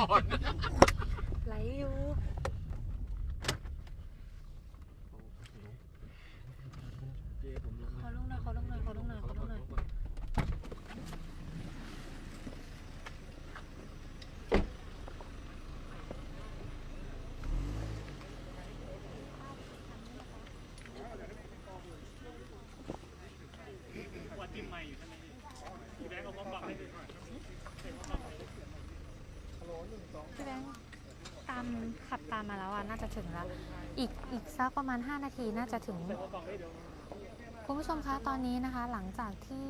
่อน ไหลอยู่ เจ๊ผมลง ขอลงหน่อยขอลงหน่อยขอลงหน่อยขอลงหน่อย ว่าจิ้มไม่อยู่ใช่ไหมพี่แบงค์เอาบอมบังให้ดูหน่อย พี่แบงค์ตามขับตามมาแล้วอะน่าจะถึงแล้ว อีกอีกสักประมาณ 5 นาทีน่าจะถึง คุณผู้ชมคะตอนนี้นะคะหลังจากที่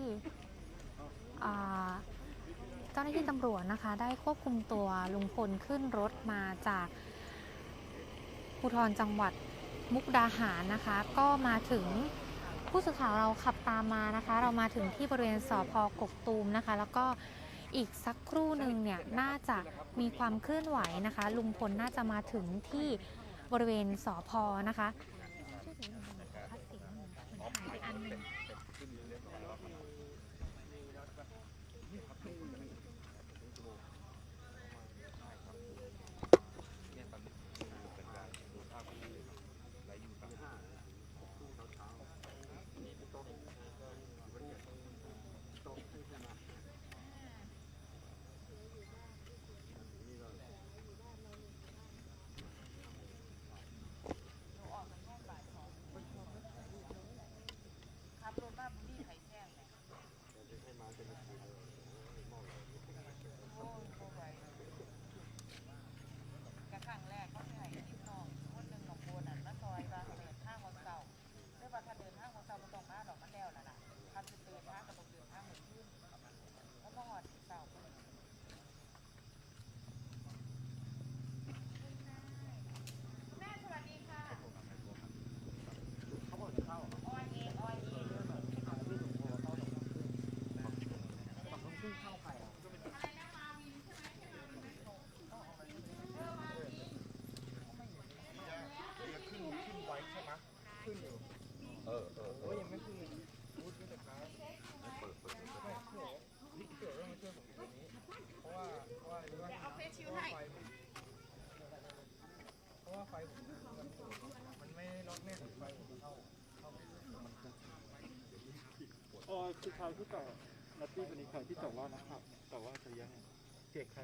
เจ้าหน้าที่ตำรวจนะคะ ได้ควบคุมตัวลุงพลขึ้นรถมาจากภูธรจังหวัดมุกดาหารนะคะ ก็มาถึงผู้สื่อข่าวเราขับตามมานะคะ เรามาถึงที่บริเวณสพกกตูมนะคะ แล้วก็ อีกสักครู่หนึ่งเนี่ยน่าจะมีความเคลื่อนไหวนะคะ ลุงพลน่าจะมาถึงที่บริเวณสพนะคะกระครั้งแรกเขาสิให้พี่น้องคนหนึ่งของโบนั่นมาซอยว่าเดินทางวันเสาร์หรือว่าถ้าเดินทางวันเสาร์บ่ต้องมาดอกมันแล้วล่ะล่ะถ้าสิเดินทางก็ต้องเดินทางมื้อคืนแล้วก็ฮอดเสาร์พุ่นแม่สวัสดีค่ะออยเองออยเองเอาเพชรชิวให้ อ๋อคือข่าวที่ต่อนัตตี้วันนี้ข่าวที่ต่อว่านะครับ ต่อว่าจะยังเสียใคร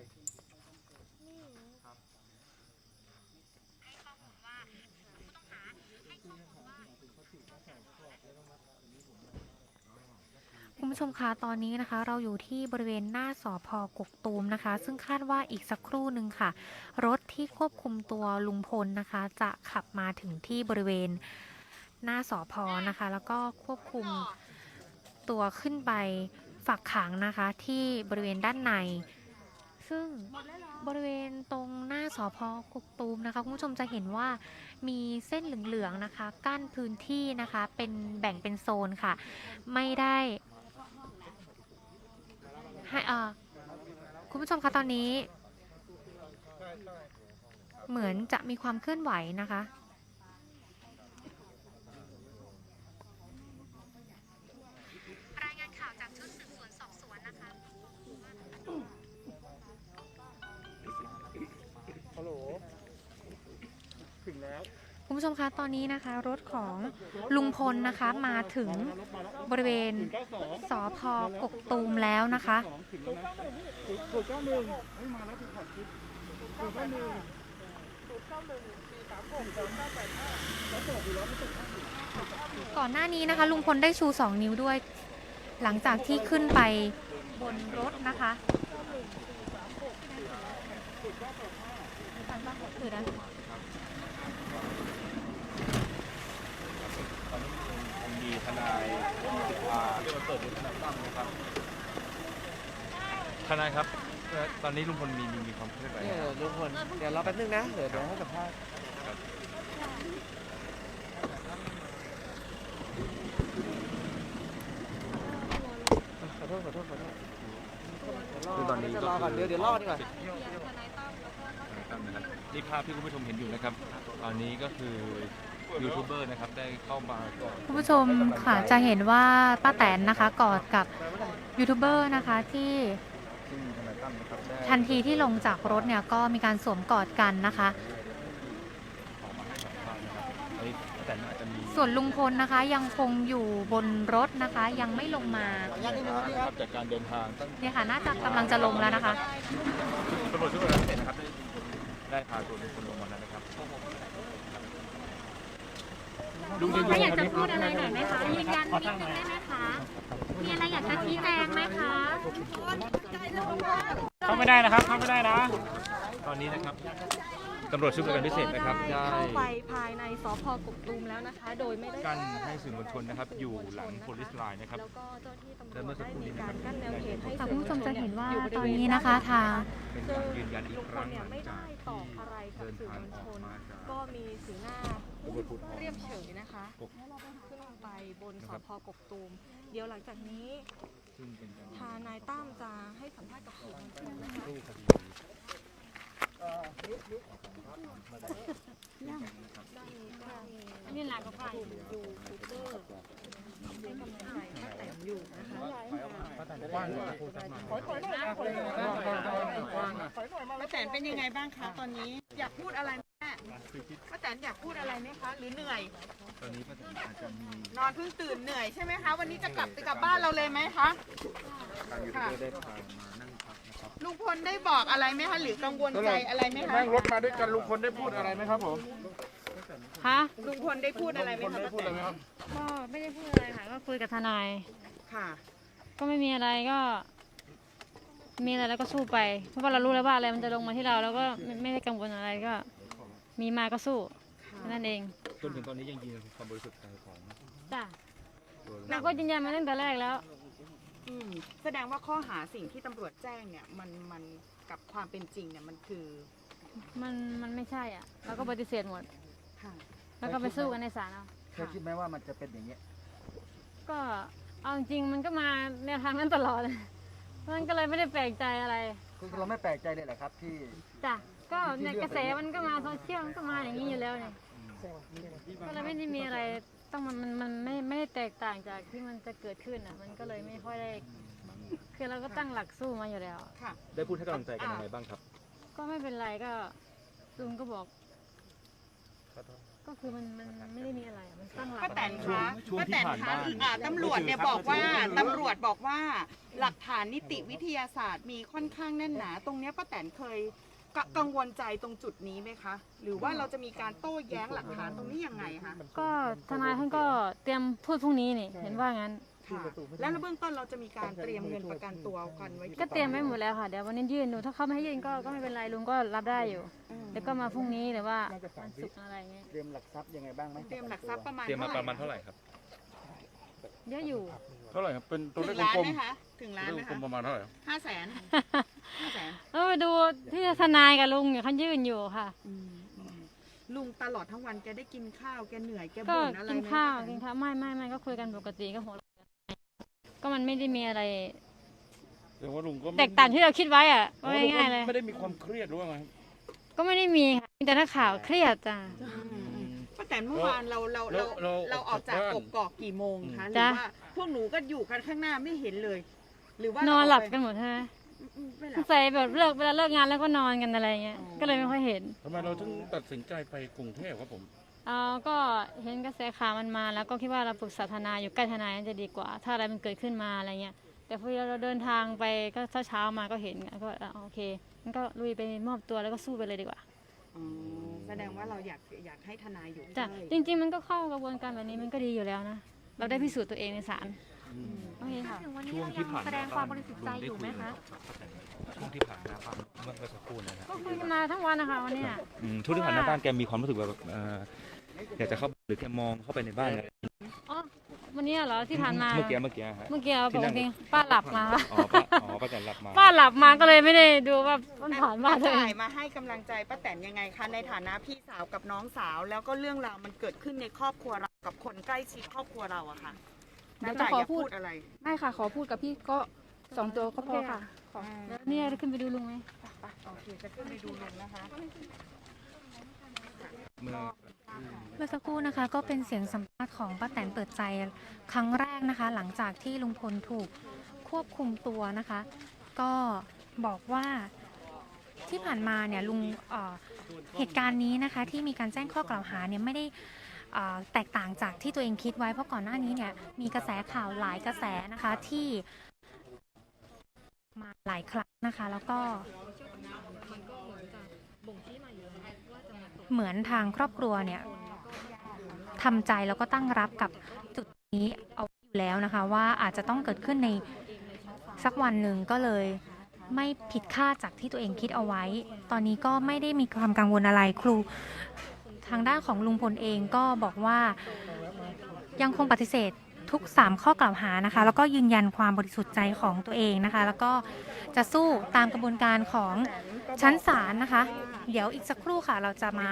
คุณผู้ชมคะตอนนี้นะคะ เราอยู่ที่บริเวณหน้าสอพกกตูมนะคะ ซึ่งคาดว่าอีกสักครู่หนึ่งค่ะ รถที่ควบคุมตัวลุงพลนะคะ จะขับมาถึงที่บริเวณหน้าสอพอนะคะ แล้วก็ควบคุม ตัวขึ้นไปฝักขังนะคะที่บริเวณด้านใน ซึ่งบริเวณตรงหน้าสอพกกตูมนะคะคุณผู้ชมจะเห็นว่ามีเส้นเหลืองๆนะคะ กั้นพื้นที่นะคะเป็นแบ่งเป็นโซนค่ะ ไม่ได้ให้เอ่อคุณผู้ชมคะตอนนี้ เหมือนจะมีความเคลื่อนไหวนะคะ คุณผู้ชมคะตอนนี้นะคะ รถของลุงพลนะคะมาถึงบริเวณสองสอพกกตูมแล้วนะคะก่อดคิดถูกเก้าหนึ่งก่อนหน้านี้นะคะ ลุงพลได้ชู 2 นิ้วด้วย หลังจากที่ขึ้นไปบนรถนะคะถือนะ ผมมีทนายอ่าเรียกว่าเปิดเป็นทนายตั้มนะครับทนายครับเอ่อตอนนี้ลุงพลมีมีมีความเคลื่อนไหวเนี่ยลุงพลเดี๋ยวรอแป๊บนึงนะ เดี๋ยวเดี๋ยวให้สัมภาษณ์ขอโทษขอโทษขอโทษเดี๋ยวรอคือตอนนี้จะรอก่อนเดี๋ยวเดี๋ยวรอดีกว่าตั้มนะครับนี่ภาพที่คุณผู้ชมเห็นอยู่นะครับต อนนี้ก็คือยูทูบเบอร์นะครับได้เข้ามาก่อน คุณผู้ชมค่ะจะเห็นว่าป้าแตนนะคะกอดกับยูทูบเบอร์นะคะที่ซึ่งทนายตั้มตั้มนะครับได้ทันทีที่ลงจากรถเนี่ยก็มีการสวมกอดกันนะคะออกมาให้สัมภาษณ์นะครับเฮ้ยแต่อาจจะมีส่วนลุงพลนะคะยังคงอยู่บนรถนะคะ ยังไม่ลงมานะครับจากการเดินทางตั้งเนี่ยค่ะน่าจะกำลังจะลงแล้วนะคะตำรวจชุดสืบสวนพิเศษนะครับได้ได้พาตัวลุงพลลงมาแล้วนะครับ ลุงยืนถ้าอยากยัจะนพูดอะไรหน่อยไหมคะยืนยันนิดนึงได้ไหมคะมีอะไรอยากจะชี้แจงไหมคะเข้าไม่ได้นะครับเข้าไม่ได้นะ ตอนนี้นะครับ ตำรวจชุดสืบสวนพิเศษนะครับ ได้เข้าไปภายในสพกกตูมแล้วนะคะ โดยไม่ได้กั้นให้สื่อมวลชนนะครับ อยู่หลัง police line นะครับแล้วก็เจ้าหน้าที่ตำรและวเมื่จอสักได้ครู่นี้มีนะคการับรกั้นแนวเขตให้ค่ะคุณผู้ชมจะเห็นว่าอยู่บริตอนเวณนี้นะคะทางเป็นซึ่กางรยืนยันอีลุกงคพรั้ลงเนี่ยหลัไม่งจาได้กตอบอะไรกับเดินสื่อทางมวลอชอกนมาจากก็มีสีหน้าตำรวจภูธรเรียบเฉยนะคะกกขึ้นไปบนนะสครับพกกตูม เดี๋ยวหลังจากนี้ซึ่งเป็นการทางนายตั้มจะให้สัมภาษณ์กับสื่อมวลชนนะคะสู้คดี นี่หลักก็ฝ่ายยูทูบเบอร์ให้กำลังใจป้าแตนอยู่นะคะป้าแตนป้าแตนเป็นยังไงบ้างคะตอนนี้ อยากพูดอะไรแม่ป้าแตนอยากพูดอะไรไหมคะ หรือเหนื่อย ตอนนี้ป้าแตนอาจจะมีนอนเพิ่งตื่นเหนื่อยใช่ไหมคะ วันนี้จะกลับไปกลับบ้านเราเลยไหมคะการยูทูบเบอร์ได้พามานั่งพักนะ ลุงพลได้บอกอะไรไหมคะหรือกังวลใจอะไรไหมคะนั่งรถมาด้วยกันลุงพลได้พูดอะไรไหมครับผมฮะลุงพลได้พูดอะไรไหมคะได้ป้าพูดแตอะไรนไหมครับก็ไม่ได้พูดอะไรค่ะก็คุยกับทนาย ค่ะก็ไม่มีอะไรก็ มีอะไรแล้วก็สู้ไป เพราะว่าเรารู้แล้วว่าอะไรมันจะลงมาที่เราแล้วก็ไม่ไม่ได้กังวลอะไรก็ มีมาก็สู้แค่นั่นเองจนถึงตอนนี้ยังยืนยันความบริสุทธิ์ใจของจ้ะตัวลุงเราก็ยืนยันมาตั้งแต่แรกแล้ว อืมแสดงว่าข้อหาสิ่งที่ตำรวจแจ้งเนี่ย มันมันกับความเป็นจริงเนี่ยมันคือมันมันไม่ใช่อะเราก็ปฏิเสธหมด ค่ะ แล้วก็ไปสู้กันในศาลเอาเคยคิดไหมว่ามันจะเป็นอย่างเงี้ย ก็เอาจริงๆมันก็มาแนวทางนั้นตลอดเพราะฉะนั้นก็เลยไม่ได้แปลกใจอะไรคือเราไม่แปลกใจเลยเหรอครับที่ จ้ะก็เนี่ยกระแสมันก็มาโซเชียลมันก็มาอย่างนี้อยู่แล้วเนี่ยก็เลยไม่ได้มีอะไร ต้องมันมันมันไม่ไม่ได้แตกต่างจากที่มันจะเกิดขึ้นอะ มันก็เลยไม่ค่อยได้คือเราก็ตั้งหลักสู้มาอยู่แล้ว ค่ะ ได้พูดให้กำลังใจกันยังไงบ้างครับ ก็ไม่เป็นไรก็ลุงก็บอก ก็คือมันมันมันไม่ได้มีอะไรอะมันตั้งหลักป้าแตนช่วงคะช่วงป้าที่แตนผ่านคะมา อ่าตำรวจเนี่ยบอกว่าตำรวจบอกว่า หลักฐานนิติวิทยาศาสตร์มีค่อนข้างแน่นหนา ตรงเนี้ยป้าแตนเคย กกังวลใจตรงจุดนี้ไหมคะ หรือว่าเราจะมีการโต้แย้งหลักฐานตรงนี้ยังไงคะก็ทนายท่านก็เตรียมพูดพรุ่งนี้นี่เห็นว่างั้นค่ะแล้วในเบื้องต้นเราจะมีการเตรียมเงินประกันตัวกันไว้ที่ก็เตรียมไว้หมดแล้วค่ะเดี๋ยววันนี้ยื่นดูถ้าเขาไม่ให้ยื่นก็ก็ไม่เป็นไรลุงก็รับได้อยู่อืมแล้วก็มาพรุ่งนี้หรือว่าวันศุกร์อะไรเงี้ยเตรียมหลักทรัพย์ยังไงบ้างไหมเตรียมหลักทรัพย์ประมาณเตรียมมาประมาณเท่าเท่าไหไหร่ร่ครับเยอะอยู่เท่าไหร่ครับเป็นตัวถึเลขงล้านกลมไหมคะถึงๆล้านไหมกลคะมๆประมาณเท่าไหร่ครับห้าแสนห้าแสนเออไปดูที่ทนายกับลุงเนี่ยเขายื่นอยู่ค่ะอืมอืมลุงตลอดทั้งวันแกได้กินข้าวแกเหนื่อยแกก็บ่นอะไรกินไหมข้าวป้แตกินข้าวไม่ไม่ไม่ก็คุยกันปกติก็หัวเราะก็มันไม่ได้มีอะไร แต่ว่าลุงก็ไม่แตกต่างที่เราคิดไว้อะว่าง่ายๆเลย ไม่ได้มีความเครียดหรือว่าไงครับก็ไม่ได้มีค่ะมีแต่นักข่าวเครียดจ้ะ อืมอืมป้าแตนเมื่อวานเราเราเราเราเราออกจากกกอกกี่โมงคะหรือจ้ะว่า พวกหนูก็อยู่กันข้างหน้าไม่เห็นเลย หรือว่านอนเราหลับไปกันหมดใช่ไหมอืมไม่หสลังบสัยแบบเลิกเวลาเลิกงานแล้วก็นอนกันอะไรเงี้ย อ๋อ ก็เลยไม่ค่อยเห็นทำไมเราถึงตัดสินใจไปกรุงเทพครับผม เออก็เห็นกระแสข่าวมันมา แล้วก็คิดว่าเราปรึกษาทนายอยู่ใกล้ทนายน่าจะดีกว่า ถ้าอะไรมันเกิดขึ้นมาอะไรเงี้ย แต่พอเราเดินทางไปก็เช้าๆมาก็เห็นก็อะโอเคงั้นก็ลุยไปมอบตัวแล้วก็สู้ไปเลยดีกว่า อ๋อแสดงว่าเราอยากอยากให้ทนายอยู่จ้ะใกล้จริงๆมันก็เข้ากระบวนการแบบนี้มันก็ดีอยู่แล้วนะ เราได้พิสูจน์ตัวเองในศาลโอเคค่ะช่วงที่ผ่านมาแสดงความบริสุทธิ์ใจอยู่ไหมคะช่วงที่ผ่านมาบ้านเมื่อสักครู่นะครับก็คุยกันมาทั้งวันนะคะวันเนี้ย อืมช่วงที่ผ่านมาบ้านแกมีความรู้สึกแบบเอ่ออยากจะเข้าหรือแกมองเข้าไปในบ้านเลยอ๋อ วันเนี้ยเหรอที่ผ่านมา เมื่อกี้เมื่อกี้ฮะ เมื่อกี้เราที่บอกนั่งจริงป้าหลับมา อ๋อป้าอ๋อป้าแตนรับมา ป้าหลับมาก็เลยไม่ได้ดูว่ามันผ่านมาป้าเลยจ่ายมาให้กำลังใจป้าแตนยังไงคะในฐานะพี่สาวกับน้องสาว แล้วก็เรื่องราวมันเกิดขึ้นในครอบครัวเรา กับคนใกล้ชิดครอบครัวเราอะค่ะเดี๋ยวน้าจะจ่ายขออยากพูพูดดอะไร ไม่ค่ะ ขอพูดกับพี่ก็สองตัวก็พอค่ะแล้วเนี่ยได้ขึ้นไปดูลุงไหมโอเคจะขึ้นไปดูลุงนะคะเมื่อเมื่อสักครู่นะคะ ก็เป็นเสียงสัมภาษณ์ของป้าแตนเปิดใจครั้งแรกนะคะ หลังจากที่ลุงพลถูกควบคุมตัวนะคะ ก็บอกว่าที่ผ่านมาเนี่ยลุงเอ่อเหตุการณ์นี้นะคะ ที่มีการแจ้งข้อกล่าวหาเนี่ยไม่ได้เอ่อ แตกต่างจากที่ตัวเองคิดไว้เพราะก่อนหน้านี้เนี่ยมีกระแสข่าวหลายกระแสนะคะที่มาหลายครั้งนะคะ แล้วก็เหมือนทางครอบครัวเนี่ยทำใจแล้วก็ตั้งรับกับจุดนี้เอาอยู่แล้วนะคะ ว่าอาจจะต้องเกิดขึ้นในสักวันหนึ่งก็เลยไม่ผิดคาดจากที่ตัวเองคิดเอาไว้ ตอนนี้ก็ไม่ได้มีความกังวลอะไรครู ทางด้านของลุงพลเองก็บอกว่ายังคงปฏิเสธทุก 3 ข้อกล่าวหานะคะ แล้วก็ยืนยันความบริสุทธิ์ใจของตัวเองนะคะ แล้วก็จะสู้ตามกระบวนการของชั้นศาลนะคะ เดี๋ยวอีกสักครู่ค่ะเราจะมา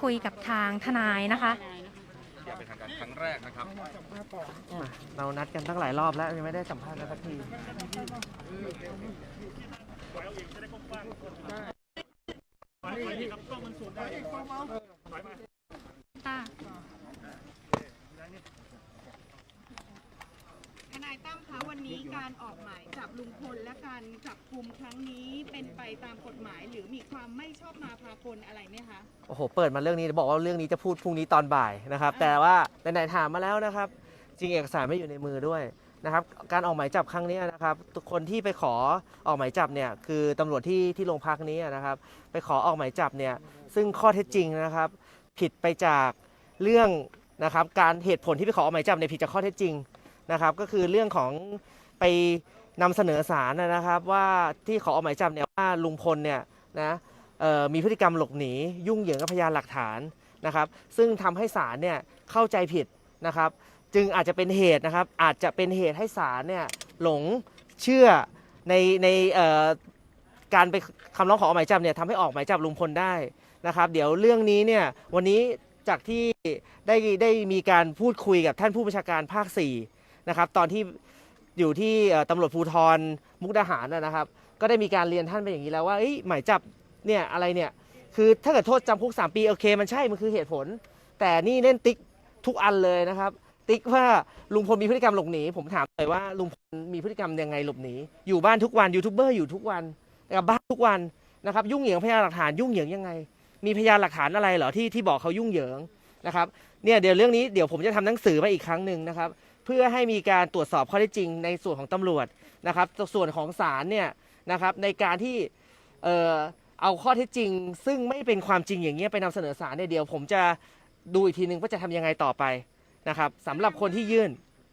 คุยกับทางทนายนะคะอย่างเป็นทางการครั้งแรกนะครับมาเรานัดกันตั้งหลายรอบแล้วยังไม่ได้สัมภาษณ์กันสักที ทนายตั้มคะวันนี้การออกหมายจับลุงพลและการจับกลุ่มครั้งนี้เป็นไปตามกฎหมายหรือมีความไม่ชอบมาพากลอะไรไหมคะ โอ้โห เปิดมาเรื่องนี้บอกว่าเรื่องนี้จะพูดพรุ่งนี้ตอนบ่ายนะครับ แต่ว่าไหนๆถามมาแล้วนะครับ จริงเอกสารไม่อยู่ในมือด้วยนะครับการออกหมายจับครั้งนี้นะครับทุกคนที่ไปขอออกหมายจับเนี่ยคือตำรวจที่ที่โรงพักนี้นะครับ ไปขอออกหมายจับเนี่ยซึ่งข้อเท็จจริงนะครับ ผิดไปจากเรื่องนะครับการเหตุผลที่ไปขอออกหมายจับเนี่ยผิดจากข้อเท็จจริงนะครับก็คือเรื่องของไปนำเสนอสารนะครับว่าที่ขอออกหมายจับเนี่ยว่าลุงพลเนี่ยนะมีพฤติกรรมหลบหนียุ่งเหยิงกับพยานหลักฐานนะครับ ซึ่งทำให้ศาลเนี่ยเข้าใจผิดนะครับ จึงอาจจะเป็นเหตุนะครับ อาจจะเป็นเหตุให้ศาลเนี่ยหลงเชื่อในในเอ่อการไปคำร้องขอออกหมายจับเนี่ยทำให้ออกหมายจับลุงพลได้ นะครับ เดี๋ยวเรื่องนี้เนี่ยวันนี้จากที่ได้ได้มีการพูดคุยกับท่านผู้บัญชาการภาค4นะครับตอนที่อยู่ที่ตำรวจภูธรมุกดาหารนะครับ ก็ได้มีการเรียนท่านไปอย่างนี้แล้วว่าเอ้หมายจับเนี่ยอะไรเนี่ยคือถ้าเกิดโทษจำคุก 3 ปีโอเค มันใช่มันคือเหตุผล แต่นี่เล่นติ๊กทุกอันเลยนะครับ ติ๊กว่าลุงพลมีพฤติกรรมหลบหนี ผมถามเลยว่าลุงพลมีพฤติกรรมยังไงหลบหนีอยู่บ้านทุกวันยูทูบเบอร์อยู่ทุกวันกับบ้านทุกวันนะครับ ยุ่งเหยิงพยานหลักฐานยุ่งเหยิงยังไง มีพยานหลักฐานอะไรเหรอที่ที่บอกเขายุ่งเหยิงนะครับเนี่ยเดี๋ยวเรื่องนี้เดี๋ยวผมจะทำหนังสือมาอีกครั้งหนึ่งนะครับ เพื่อให้มีการตรวจสอบข้อเท็จจริงในส่วนของตำรวจนะครับ ส่วนของศาลเนี่ยนะครับในการที่เอ่อเอาข้อเท็จจริง ซึ่งไม่เป็นความจริงอย่างเงี้ยไปนำเสนอศาลเนี่ยเดี๋ยวผมจะดูอีกทีนึงว่าจะทำยังไงต่อไปนะครับสำหรับคนที่ยื่น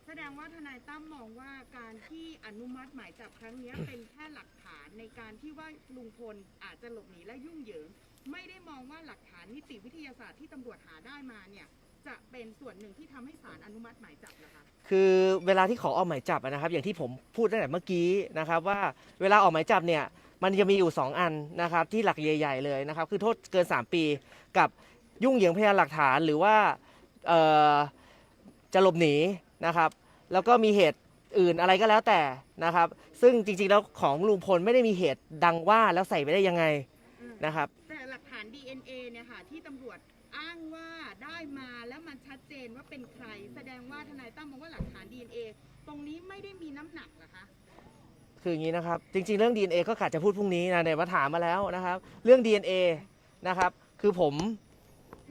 แสดงว่าทนายตั้มมองว่าการที่อนุมัติหมายจับครั้งนี้เป็นแค่หลักฐานในการที่ว่าลุงพลอาจจะหลบหนีและยุ่งเหยิง ไม่ได้มองว่าหลักฐานนิติวิทยาศาสตร์ที่ตำรวจหาได้มาเนี่ย จะเป็นส่วนหนึ่งที่ทำให้ศาลอนุมัติหมายจับนะคะ คือเวลาที่ขอออกหมายจับอะนะครับ อย่างที่ผมพูดตั้งแต่เมื่อกี้นะครับว่าเวลาออกหมายจับเนี่ยมันจะมีอยู่ 2 อันนะครับที่หลักใหญ่ๆเลยนะครับ คือโทษเกิน 3 ปีกับยุ่งเหยิงพยานหลักฐานหรือว่าเอ่อจะหลบหนีนะครับ แล้วก็มีเหตุอื่นอะไรก็แล้วแต่นะครับ ซึ่งจริงๆแล้วของลุงพลไม่ได้มีเหตุดังว่าแล้วใส่ไปได้ยังไงนะครับาน DNA เนี่ยค่ะที่ตำรวจอ้างว่าได้มาแล้วมันชัดเจนว่าเป็นใคร แสดงว่าทนายตั้มมองว่าหลักฐาน DNA ตรงนี้ไม่ได้มีน้ำหนักเหรอคะคืออย่างนี้นะครับ จริง ๆ เรื่อง DNA ก็กะจะพูดพรุ่งนี้นะเนี่ยมาถามมาแล้วนะครับ เรื่อง DNA นะครับคือผม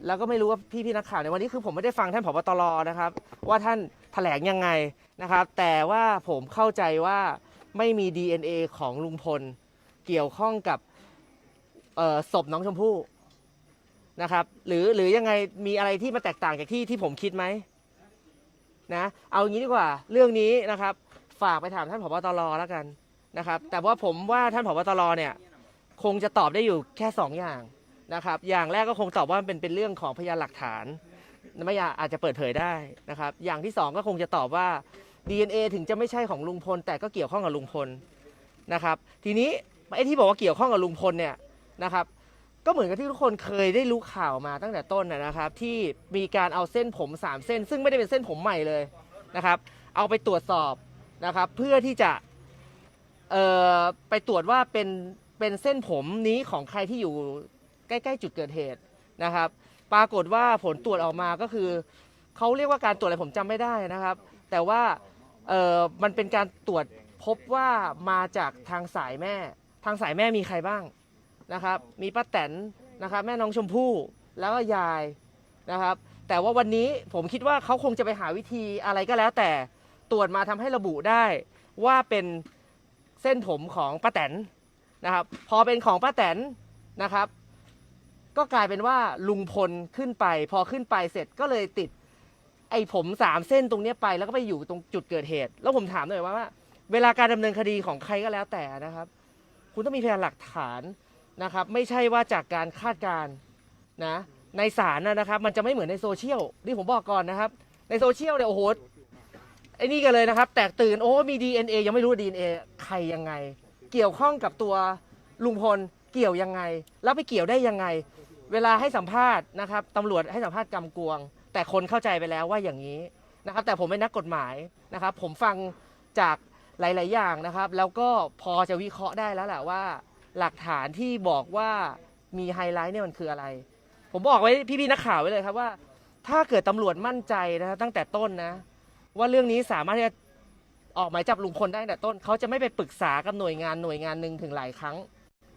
แล้วก็ไม่รู้ว่าพี่ๆนักข่าวในวันนี้คือผมไม่ได้ฟังท่านผบตรนะครับ ว่าท่านแถลงยังไงนะครับ แต่ว่าผมเข้าใจว่าไม่มี DNA ของลุงพลเกี่ยวข้องกับ เอ่อศพน้องชมพู่นะครับ หรือหรือยังไงมีอะไรที่มาแตกต่างจากที่ที่ผมคิดไหมนะเอาอย่างนี้ดีกว่า เรื่องนี้นะครับ ฝากไปถามท่านผบตรแล้วกันนะครับ แต่ว่าผมว่าท่านผบตรเนี่ย คงจะตอบได้อยู่แค่2อย่างนะครับ อย่างแรกก็คงตอบว่ามันเป็นเป็นเรื่องของพยานหลักฐานไม่อยากอาจจะเปิดเผยได้นะครับ อย่างที่ 2 ก็คงจะตอบว่า DNA ถึงจะไม่ใช่ของลุงพล แต่ก็เกี่ยวข้องกับลุงพลนะครับ ทีนี้ไอ้ที่บอกว่าเกี่ยวข้องกับลุงพลเนี่ย นะครับ ก็เหมือนกับที่ทุกคนเคยได้รู้ข่าวมาตั้งแต่ต้นนะครับ ที่มีการเอาเส้นผม 3 เส้น ซึ่งไม่ได้เป็นเส้นผมใหม่เลยนะครับ เอาไปตรวจสอบนะครับ เพื่อที่จะไปตรวจว่าเป็นเป็นเส้นผมนี้ของใครที่อยู่ใกล้ ๆ จุดเกิดเหตุนะครับ ปรากฏว่าผลตรวจออกมาก็คือเขาเรียกว่าการตรวจอะไรผมจำไม่ได้นะครับ แต่ว่าเออมันเป็นการตรวจพบว่ามาจากทางสายแม่ ทางสายแม่มีใครบ้าง นะครับ มีป้าแตนนะครับ แม่น้องชมพู่แล้วก็ยายนะครับ แต่ว่าวันนี้ผมคิดว่าเขาคงจะไปหาวิธีอะไรก็แล้วแต่ตรวจมาทำให้ระบุได้ว่าเป็นเส้นผมของป้าแตนนะครับ พอเป็นของป้าแตนนะครับ ก็กลายเป็นว่าลุงพลขึ้นไป พอขึ้นไปเสร็จก็เลยติด ไอ้ผมสามเส้นตรงนี้ไป แล้วก็ไปอยู่ตรงจุดเกิดเหตุ แล้วผมถามหน่อยว่าว่า เวลาการดำเนินคดีของใครก็แล้วแต่นะครับ คุณต้องมีพยานหลักฐาน นะครับไม่ใช่ว่าจากการคาดการณ์นะในศาลนะครับมันจะไม่เหมือนในโซเชียลนี่ผมบอกก่อนนะครับ ในโซเชียลเนี่ยโอ้โหไอ้นี่กันเลยนะครับ แตกตื่นโอ้มี DNA ยังไม่รู้ DNA ใครยังไง เกี่ยวข้องกับตัวลุงพลเกี่ยวยังไง แล้วไปเกี่ยวได้ยังไง เวลาให้สัมภาษณ์นะครับตำรวจให้สัมภาษณ์กำกวง แต่คนเข้าใจไปแล้วว่าอย่างนี้นะครับ แต่ผมเป็นนักกฎหมายนะครับ ผมฟังจากหลาย ๆ อย่างนะครับ แล้วก็พอจะวิเคราะห์ได้แล้วแหละว่า หลักฐานที่บอกว่ามีไฮไลท์เนี่ยมันคืออะไร ผมบอกไว้พี่ๆนักข่าวไว้เลยครับว่า ถ้าเกิดตำรวจมั่นใจนะตั้งแต่ต้นนะ ว่าเรื่องนี้สามารถที่จะออกหมายจับลุงพลได้ตั้งแต่ต้น เขาจะไม่ไปปรึกษากับหน่วยงานหน่วยงานหนึ่งถึงหลายครั้ง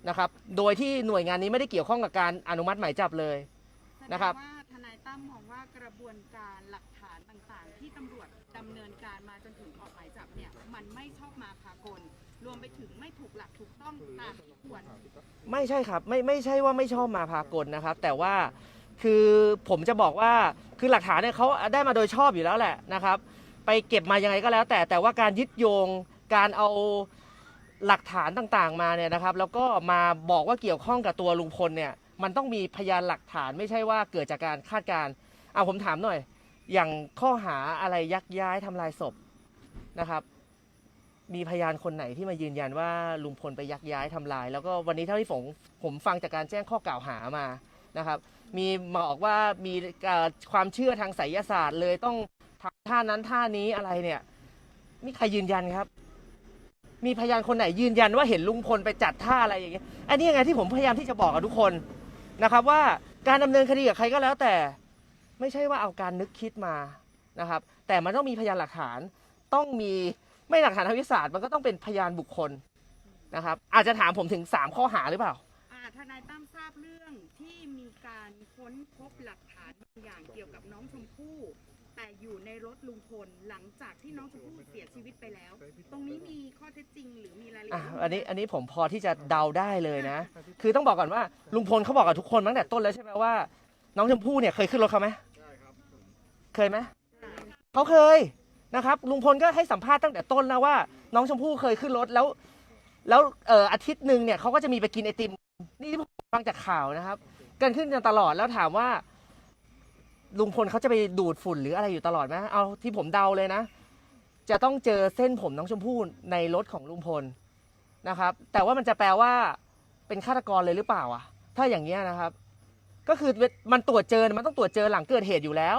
นะครับ โดยที่หน่วยงานนี้ไม่ได้เกี่ยวข้องกับการอนุมัติหมายจับเลย นะครับ แสดงว่าทนายตั้มมองว่ากระบวนการหลักฐานต่างๆ ที่ตำรวจดำเนินการมาจน รวมไปถึงไม่ถูกหลักถูกต้องตามที่ควร ไม่ใช่ครับไม่ไม่ใช่ว่าไม่ชอบมาพากลนะครับ แต่ว่าคือผมจะบอกว่าคือหลักฐานเนี่ยเขาได้มาโดยชอบอยู่แล้วแหละนะครับ ไปเก็บมายังไงก็แล้ว แต่แต่ว่าการยึดโยงการเอาหลักฐานต่างๆมาเนี่ยนะครับ แล้วก็มาบอกว่าเกี่ยวข้องกับตัวลุงพลเนี่ยมันต้องมีพยานหลักฐานไม่ใช่ว่าเกิดจากการคาดการณ์เอาผมถามหน่อย อย่างข้อหาอะไรยักย้ายทำลายศพนะครับ มีพยานคนไหนที่มายืนยันว่าลุงพลไปยักย้ายทำลาย แล้วก็วันนี้เท่าที่ผมผมฟังจากการแจ้งข้อกล่าวหามานะครับ มีบอกว่ามีเอ่อความเชื่อทางไสยศาสตร์เลยต้องทำท่านั้นท่านี้อะไรเนี่ย มีใครยืนยันครับ มีพยานคนไหนยืนยันว่าเห็นลุงพลไปจัดท่าอะไรอย่างเงี้ยอันนี้ยังไงที่ผมพยายามที่จะบอกกับทุกคนนะครับว่าการดำเนินคดีกับใครก็แล้วแต่ ไม่ใช่ว่าเอาการนึกคิดมานะครับ แต่มันต้องมีพยานหลักฐาน ต้องมี ไม่หลักฐานทางวิทยาศาสตร์มันก็ต้องเป็นพยานบุคคลนะครับ อาจจะถามผมถึง 3 ข้อหาหรือเปล่า อ่าทนายตั้มทราบเรื่องที่มีการค้นพบหลักฐานบางอย่างเกี่ยวกับน้องชมพู่ แต่อยู่ในรถลุงพลหลังจากที่น้องชมพู่เสียชีวิตไปแล้ว ตรงนี้มีข้อเท็จจริงหรือมีรายละเอีอะยดอันนี้อันนี้ผมพอที่จะเดาได้เลยนะ คือต้องบอกก่อนว่าลุงพลเขาบอกกับทุกคนตั้งแต่ต้นแล้วใช่ไหมว่า น้องชมพู่เนี่ยเคยขึ้นรถเขาไหมเคยไหมเขาเคย นะครับลุงพลก็ให้สัมภาษณ์ตั้งแต่ต้นแล้วว่า น้องชมพู่เคยขึ้นรถแล้ว แล้วเอ่ออาทิตย์หนึ่งเนี่ยเขาก็จะมีไปกินไอติม นี่ผมฟังจากข่าวนะครับกินขึ้นกันตลอดแล้วถามว่า ลุงพลเขาจะไปดูดฝุ่นหรืออะไรอยู่ตลอดไหมเอาที่ผมเดาเลยนะ จะต้องเจอเส้นผมน้องชมพู่ในรถของลุงพลนะครับ แต่ว่ามันจะแปลว่าเป็นฆาตกรเลยหรือเปล่าอะ ถ้าอย่างเงี้ยนะครับ ก็คือมันตรวจเจอ มันต้องตรวจเจอหลังเกิดเหตุอยู่แล้ว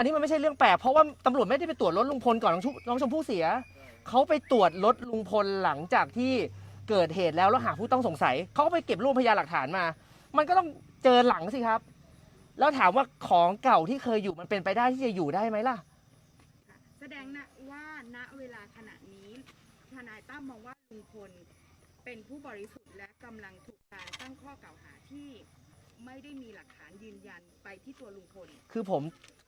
อันนี้มันไม่ใช่เรื่องแปลกเพราะว่าตำรวจไม่ได้ไปตรวจรถลุงพลก่อนน้องชมน้องชมพู่เสีย เขาไปตรวจรถลุงพลหลังจากที่เกิดเหตุแล้วแล้วหาผู้ต้องสงสัย เขาก็ไปเก็บรวบพยานหลักฐานมา มันก็ต้องเจอหลังสิครับ แล้วถามว่าของเก่าที่เคยอยู่มันเป็นไปได้ที่จะอยู่ได้ไหมล่ะ แสดงนะว่าณเวลาขณะนี้ทนายตั้มมองว่าลุงพลเป็นผู้บริสุทธิ์และกำลังถูกการตั้งข้อกล่าวหาที่ไม่ได้มีหลักฐานยืนยันไปที่ตัวลุงพล คือผม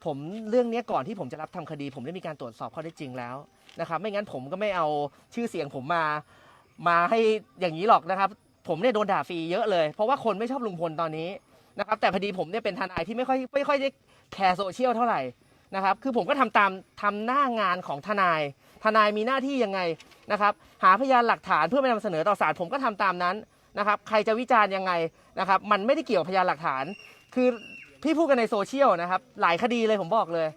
ผมเรื่องนี้ก่อนที่ผมจะรับทำคดี ผมได้มีการตรวจสอบข้อเท็จริงแล้วนะครับ ไม่งั้นผมก็ไม่เอาชื่อเสียงผมมามาให้อย่างนี้หรอกนะครับ ผมเนี่ยโดนด่าฟรีเยอะเลย เพราะว่าคนไม่ชอบลุงพลตอนนี้นะครับ แต่พอดีผมเนี่ยเป็นทนายที่ไม่ค่อยไม่ค่อยได้แคร์โซเชียลเท่าไหร่นะครับ คือผมก็ทำตามทำหน้างานของทนาย ทนายมีหน้าที่ยังไงนะครับ หาพยานหลักฐานเพื่อไปนำเสนอต่อศาลผมก็ทำตามนั้นนะครับ ใครจะวิจารณ์ยังไงนะครับ มันไม่ได้เกี่ยวกับพยานหลักฐาน คือ พี่พูดกันในโซเชียลนะครับ หลายคดีเลยผมบอกเลย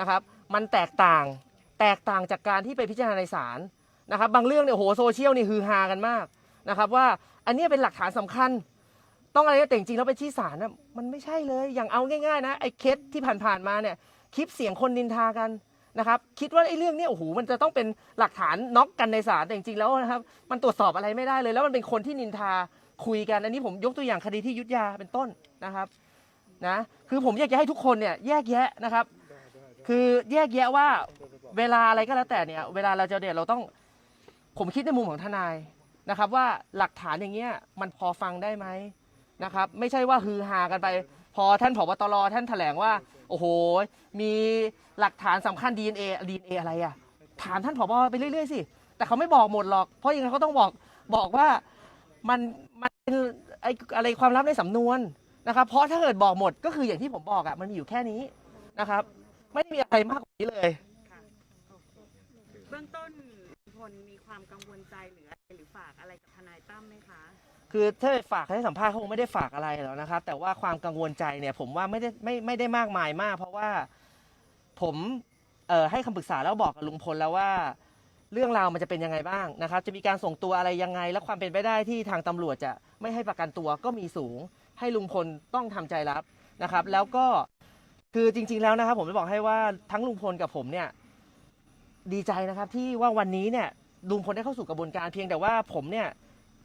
นะครับ มันแตกต่างแตกต่างจากการที่ไปพิจารณาในศาลนะครับ บางเรื่องเนี่ยโหโซเชียลนี่ฮือฮากันมากนะครับ ว่าอันนี้เป็นหลักฐานสำคัญ ต้องอะไรแต่จริงแล้วไปที่ศาลนะมันไม่ใช่เลยอย่างเอาง่ายๆนะไอ้เคสที่ผ่านๆมาเนี่ยคลิปเสียงคนนินทากันนะครับ คิดว่าไอ้เรื่องเนี้ยโอ้โหมันจะต้องเป็นหลักฐานน็อกกันในศาลแต่จริงๆแล้วนะครับ มันตรวจสอบอะไรไม่ได้เลย แล้วมันเป็นคนที่นินทาคุยกัน อันนี้ผมยกตัวอย่างคดีที่ยุทธยาเป็นต้นนะครับ นะคือผมอยากจะให้ทุกคนเนี่ยแยกแยะนะครับ คือแยกแยะว่าเวลาอะไรก็แล้วแต่เนี่ย เวลาเราจะเนี่ยเราต้องผมคิดในมุมของทนายนะครับ ว่าหลักฐานอย่างเงี้ยมันพอฟังได้ไหมนะครับ ไม่ใช่ว่าฮือฮากันไป พอท่านผบตรท่านแถลงว่า โอ้โห มีหลักฐานสำคัญ DNA DNA อะไรอะถามท่านผบไปเรื่อยๆสิแต่เขาไม่บอกหมดหรอก เพราะยังไงเขาต้องบอกบอกว่ามันมันเป็นไออะไรความลับในสำนวน นะครับ เพราะถ้าเกิดบอกหมดก็คืออย่างที่ผมบอกอะมันมีอยู่แค่นี้นะครับ ไม่ได้มีอะไรมากกว่านี้เลยค่ะเบื้องต้นลุงพลมีความกังวลใจหรืออะไรหรือฝากอะไรกับทนายตั้มไหมคะ คือถ้าฝากให้สัมภาษณ์เขาคงไม่ได้ฝากอะไรหรอกนะครับ แต่ว่าความกังวลใจเนี่ย ผมว่าไม่ได้ไม่ไม่ได้มากมายมาก เพราะว่าผมเอ่อให้คำปรึกษาแล้วบอกกับลุงพลแล้วว่า เรื่องราวมันจะเป็นยังไงบ้างนะครับ จะมีการส่งตัวอะไรยังไง และความเป็นไปได้ที่ทางตำรวจจะไม่ให้ประกันตัวก็มีสูง ให้ลุงพลต้องทำใจรับนะครับ แล้วก็คือจริง ๆ แล้วนะครับ ผมจะบอกให้ว่าทั้งลุงพลกับผมเนี่ยดีใจนะครับที่ว่าวันนี้เนี่ยลุงพลได้เข้าสู่กระบวนการเพียงแต่ว่าผมเนี่ย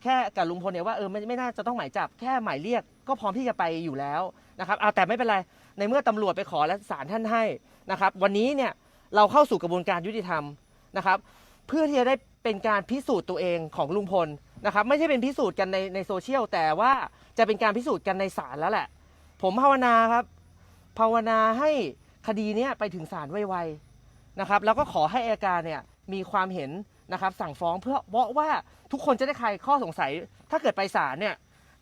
แค่กับลุงพลเนี่ยว่าเออไม่ไม่น่าจะต้องหมายจับแค่หมายเรียกก็พร้อมที่จะไปอยู่แล้วนะครับเอาแต่ไม่เป็นไรในเมื่อตำรวจไปขอและศาลท่านให้นะครับ วันนี้เนี่ยเราเข้าสู่กระบวนการยุติธรรมนะครับ เพื่อที่จะได้เป็นการพิสูจน์ตัวเองของลุงพลนะครับ ไม่ใช่เป็นพิสูจน์กันในในโซเชียลแต่ว่าจะเป็นการพิสูจน์กันในศาลแล้วแหละ ผมภาวนาครับ ภาวนาให้คดีเนี้ยไปถึงศาลไวๆนะครับ แล้วก็ขอให้อัยการเนี่ยมีความเห็นนะครับ สั่งฟ้องเพื่อเพราะว่าทุกคนจะได้คลายข้อสงสัย ถ้าเกิดไปศาลเนี่ย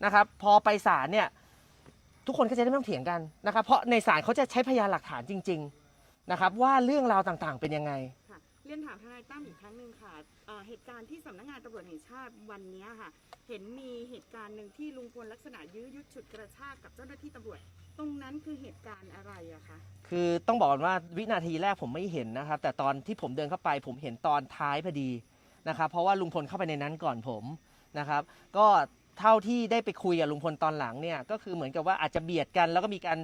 นะครับ พอไปศาลเนี่ยทุกคนก็จะได้ไม่ต้องเถียงกันนะครับ เพราะในศาลเขาจะใช้พยานหลักฐานจริง ๆนะครับ ว่าเรื่องราวต่างๆเป็นยังไง เรียนถามทนายตั้มอีกครั้งหนึ่งค่ะเอ่อเหตุการณ์ที่สำนักงานตำรวจแห่งชาติวันนี้ค่ะ เห็นมีเหตุการณ์หนึ่งที่ลุงพลลักษณะยื้อยุดฉุดกระชากกับเจ้าหน้าที่ตำรวจ ตรงนั้นคือเหตุการณ์อะไรอะคะคือต้องบอกว่าวินาทีแรกผมไม่เห็นนะครับ แต่ตอนที่ผมเดินเข้าไป ผมเห็นตอนท้ายพอดีนะครับ เพราะว่าลุงพลเข้าไปในนั้นก่อนผมนะครับ ก็เท่าที่ได้ไปคุยกับลุงพลตอนหลังเนี่ยก็คือเหมือนกับว่าอาจจะเบียดกัน แล้วก็มีการ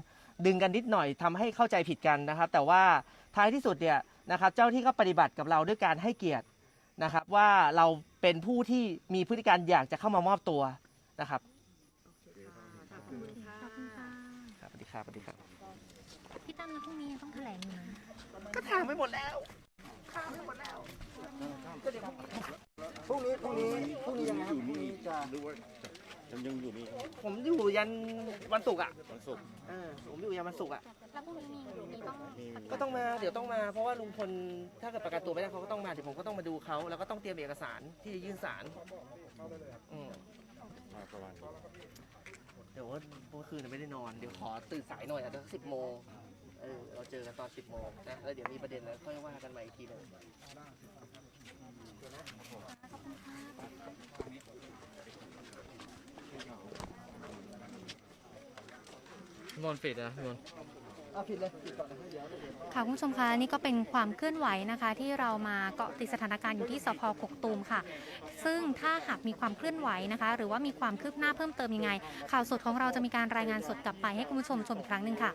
ดึงกันนิดหน่อยทำให้เข้าใจผิดกันนะครับ แต่ว่าท้ายที่สุดเนี่ย นะครับเจ้าที่ก็ปฏิบัติกับเราด้วยการให้เกียรตินะครับ ว่าเราเป็นผู้ที่มีพฤติการอยากจะเข้ามามอบตัวนะครับโอเคค่ะขอบคุณค่ะขอบคุณค่ะครับสวัสดีครับสวัสดีครับ พี่ตั้มนะพรุ่งนี้ยังต้องแถลงอยู่นะก็ถามไปหมดแล้วพรุ่งนี้พรุ่งนี้พรุ่งนี้ยังไงครับพรุ่งนี้จะ ยังยังอยู่นี่ครับผมอยู่ยันวันศุกร์อะวันศุกร์เออผมอยู่ยันวันศุกร์อะแล้วพรุ่งนี้มีมีต้องก็ต้องมาเดี๋ยวต้องมาเพราะว่าลุงพลถ้าเกิดประกันตัวไม่ได้เขาก็ต้องมาเดี๋ยวผมก็ต้องมาดูเขาแล้วก็ต้องเตรียมเอกสารที่จะยื่นศาลอืมมาประมาณนี้เดี๋ยวว่าเมื่อคืนไม่ได้นอนเดี๋ยวขอตื่นสายหน่อยอาจจะสิบโมงเออเราเจอกันตอนสิบโมงนะแล้วเดี๋ยวมีประเด็นแล้วค่อยว่ากันใหม่อีกทีหนึง นอนเฟดนะนอนเอาผิดเลยผิดก่อนนะเดี๋ยวเดี๋ยว ค่ะคุณผู้ชมคะนี่ก็เป็นความเคลื่อนไหวนะคะ ที่เรามาเกาะติดสถานการณ์อยู่ที่สพกกตูมค่ะ ซึ่งถ้าหากมีความเคลื่อนไหวนะคะ หรือว่ามีความคืบหน้าเพิ่มเติมยังไง ข่าวสดของเราจะมีการรายงานสดกลับไปให้คุณผู้ชมชมอีกครั้งหนึ่งค่ะ